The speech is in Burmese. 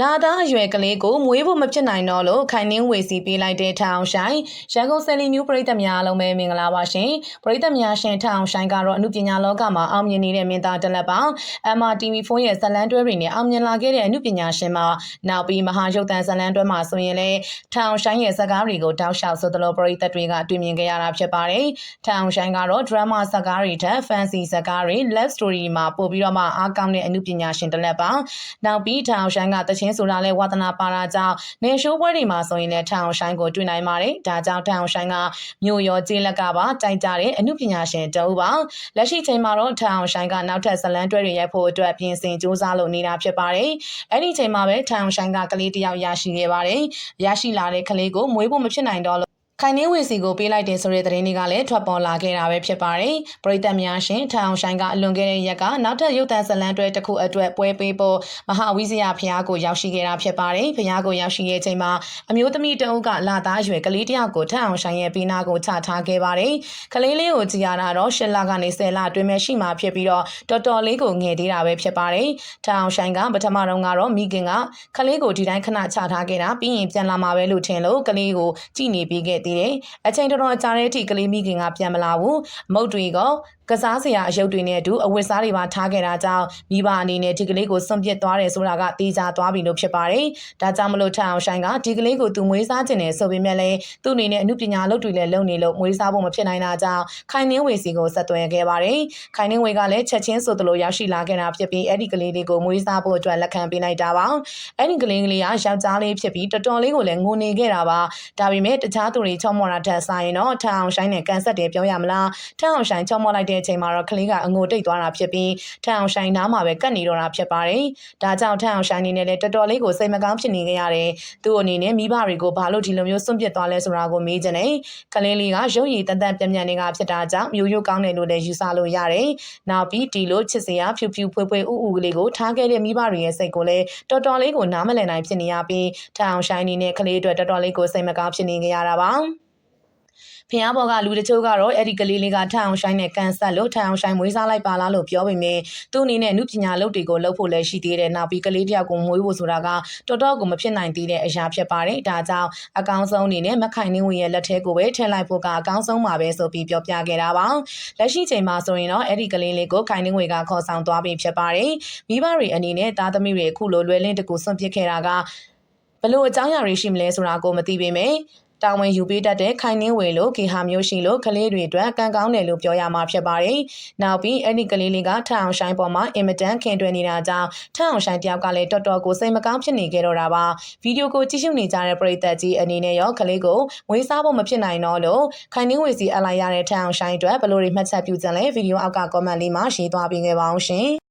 လာသားအရွယ်ကလေးကိုမွေးဖို့မဖြစ်နိုင်တော့လို့ခိုင်နှင်းဝေစီပေးလိုက်တဲ့ထအောင်ဆိုင်ရန်ကုန်ဆယ်လီမျိုးပရိသတ်များအားလုံးပဲမင်္ဂလာပါရှင်ပရိသတ်များရှင်ထအောင်ဆိုင်ကတော့အမှုပညာလောကမှာအောင်မြင်နေတဲ့မင်းသားတစ်လက်ပါ MRTV4 ရဲ့ဇတ်လန်းတွဲတွေနဲ့အောင်မြင်လာခဲ့တဲ့အမှုပညာရှင်မှာနောက်ပြီးမဟာရုပ်သံဇတ်လန်းတွဲမှာဆိုရင်လည်းထအောင်ဆိုင်ရဲ့ဇာတ်ကားတွေကိုတောက်လျှောက်ဆိုသလိုပရိသတ်တွေကတွေ့မြင်ခဲ့ရတာဖြစ်ပါတယ်ထအောင်ဆိုင်ကတော့ drama ဇာတ်ကားတွေထက် fancy ဇာတ်ကားတွေ love story မှာပို့ပြီးတော့မှအားကောင်းတဲ့အမှုပညာရှင်တစ်လက်ပါနောက်ပြီးထအောင်ဆိုင်ကတချင်းဆိုတာလဲဝါသနာပါတာကြောင့်နေရှိုးပွဲတွေမှာဆိုရင်လည်းထအောင်ဆိုင်ကိုတွေ့နိုင်ပါတယ်ဒါကြောင့်ထအောင်ဆိုင်ကမြို့ရောကျေးလက်ကပါတိုင်ကြတဲ့အမှုပညာရှင်တအုပ်ပါလက်ရှိချိန်မှာတော့ထအောင်ဆိုင်ကနောက်ထပ်ဇလန်းတွဲတွေရိုက်ဖို့အတွက်ပြင်ဆင်စူးစမ်းလုပ်နေတာဖြစ်ပါတယ်အဲ့ဒီချိန်မှာပဲထအောင်ဆိုင်ကကလေးတစ်ယောက်ရရှိခဲ့ပါတယ်ရရှိလာတဲ့ကလေးကိုမွေးဖို့မဖြစ်နိုင်တော့လို့ ခိုင်နှင်းဝေစီကိုပေးလိုက်တယ်ဆိုတဲ့သတင်းတွေကလည်းထွက်ပေါ်လာခဲ့တာပဲဖြစ်ပါတယ်။ပရိသတ်များရှင်ထအောင်ဆိုင်ကအလွန်ခဲ့တဲ့ရက်ကနောက်ထပ်ရုပ်သံဇလံတွဲတစ်ခုအတွက်ပွဲပေးဖို့မဟာဝိဇယဖျားကိုရောက်ရှိခဲ့တာဖြစ်ပါတယ်။ဖျားကိုရောက်ရှိရဲ့ချိန်မှာအမျိုးသမီးတအုပ်ကလာသားရွယ်ကလေးတစ်ယောက်ကိုထအောင်ဆိုင်ရဲ့ပေးနာကိုချထားခဲ့ပါတယ်။ကလေးလေးကိုကြည်ရတာတော့၈လကနေ10လအတွင်းမှာရှိမှဖြစ်ပြီးတော့တော်တော်လေးကိုငယ်သေးတာပဲဖြစ်ပါတယ်။ထအောင်ဆိုင်ကပထမတော့ကတော့မိခင်ကကလေးကိုဒီတိုင်းခဏချထားခဲ့တာပြီးရင်ပြန်လာမှာပဲလို့ထင်လို့ကလေးကိုကြည်နေပြီးခဲ့သေးတယ်။အချိန်တော်တော်ကြာတဲ့အထိကလေးမိခင်ကပြန်မလာဘူး။မုတ်တွေက ကစားစရာအယုတ်တွေနဲ့အတူအဝတ်စားတွေပါထားခဲ့တာကြောင့်မိဘအနေနဲ့ဒီကလေးကိုစွန့်ပစ်သွားတယ်ဆိုတာကတေချာသွားပြီလို့ဖြစ်ပါတယ်။ဒါကြောင့်မလို့ထအောင်ဆိုင်ကဒီကလေးကိုသူမွေးစားခြင်းနဲ့ဆိုပေမဲ့လည်းသူ့အနေနဲ့အမှုပညာလုပ်တွေလည်းလုပ်နေလို့မွေးစားဖို့မဖြစ်နိုင်တာကြောင့်ခိုင်နှင်းဝေစီကိုဆက်သွယ်ခဲ့ပါတယ်။ခိုင်နှင်းဝေကလည်းချက်ချင်းဆိုသလိုရောက်ရှိလာခဲ့တာဖြစ်ပြီးအဲ့ဒီကလေးလေးကိုမွေးစားဖို့အတွက်လက်ခံပေးလိုက်တာပါ။အဲ့ဒီကလေးကလေးကယောက်ျားလေးဖြစ်ပြီးတော်တော်လေးကိုလည်းငိုနေခဲ့တာပါ။ဒါပေမဲ့တခြားသူတွေချောမော်တာထက်ဆိုင်တော့ထအောင်ဆိုင်နဲ့ကန်ဆက်တယ်ပြောရမလား။ထအောင်ဆိုင်ချောမော်လိုက်တဲ့အချိန်မှာတော့ကလေးကအငိုတိတ်သွားတာဖြစ်ပြီးထအောင်ဆိုင်နားမှာပဲကတ်နေတော့တာဖြစ်ပါတယ်။ဒါကြောင့်ထအောင်ဆိုင်အနေနဲ့လည်းတော်တော်လေးကိုစိတ်မကောင်းဖြစ်နေကြရတယ်။သူ့အနေနဲ့မိဘတွေကိုဘာလို့ဒီလိုမျိုးစွန့်ပစ်သွားလဲဆိုတာကိုမေးချင်တယ်။ကလေးလေးကရုပ်ရည်တန်တန်ပြန်ပြန်နေတာဖြစ်တာကြောင့်မျိုးရိုးကောင်းတယ်လို့လည်းယူဆလို့ရတယ်။နောက်ပြီးဒီလိုချစ်စရာဖြူဖြူဖွေးဖွေးဥဥကလေးကိုထားခဲ့တဲ့မိဘတွေရဲ့စိတ်ကိုလည်းတော်တော်လေးကိုနားမလည်နိုင်ဖြစ်နေရပြီးထအောင်ဆိုင်အနေနဲ့ကလေးအတွက်တော်တော်လေးကိုစိတ်မကောင်းဖြစ်နေကြရတာပါ။ ဖျားဘော်ကလူတချို့ကတော့အဲ့ဒီကလေးလေးကထအောင်ဆိုင်နဲ့ကန်ဆက်လို့ထအောင်ဆိုင်မွေးစားလိုက်ပါလားလို့ပြောပေမဲ့သူ့အနေနဲ့အမှုပညာလုပ်တွေကိုလုပ်ဖို့လည်းရှိသေးတယ်နောက်ပြီးကလေးတယောက်ကိုမွေးဖို့ဆိုတာကတော်တော်ကိုမဖြစ်နိုင်သေးတဲ့အရာဖြစ်ပါတယ်ဒါကြောင့်အကောင်းဆုံးအနေနဲ့မခိုင်နှင်းဝင်ရဲ့လက်ထဲကိုပဲထည့်လိုက်ဖို့ကအကောင်းဆုံးပါပဲဆိုပြီးပြောပြခဲ့တာပါလက်ရှိချိန်မှာဆိုရင်တော့အဲ့ဒီကလေးလေးကိုခိုင်နှင်းဝင်ကခေါ်ဆောင်သွားပြီးဖြစ်ပါတယ်မိဘတွေအနေနဲ့သားသမီးတွေအခုလိုလွယ်လင်းတကူစွန့်ပစ်ခဲ့တာကဘလို့အကြောင်းအရာတွေရှိမလဲဆိုတာကိုမသိပေမဲ့ တာဝန်ယူပေးတတ်တဲ့ခိုင်နှင်းဝေလို့ဂေဟာမျိုးရှိလို့ကလေးတွေအတွက်ကံကောင်းတယ်လို့ပြောရမှာဖြစ်ပါတယ်။နောက်ပြီးအဲ့ဒီကလေးလေးကထအောင်ဆိုင်ပေါ်မှာအင်မတန်ခင်တွယ်နေတာကြောင့်ထအောင်ဆိုင်တယောက်ကလည်းတော်တော်ကိုစိတ်မကောင်းဖြစ်နေကြတော့တာပါ။ဗီဒီယိုကိုကြည့်ရှုနေကြတဲ့ပရိသတ်ကြီးအနေနဲ့ရောကလေးကိုဝေးစားဖို့မဖြစ်နိုင်တော့လို့ခိုင်နှင်းဝေစီအလိုက်ရတဲ့ထအောင်ဆိုင်အတွက်ဘယ်လိုတွေမှတ်ချက်ပြုကြလဲဗီဒီယိုအောက်က comment လေးမှာရေးသွားပေးခဲ့ပါအောင်ရှင်။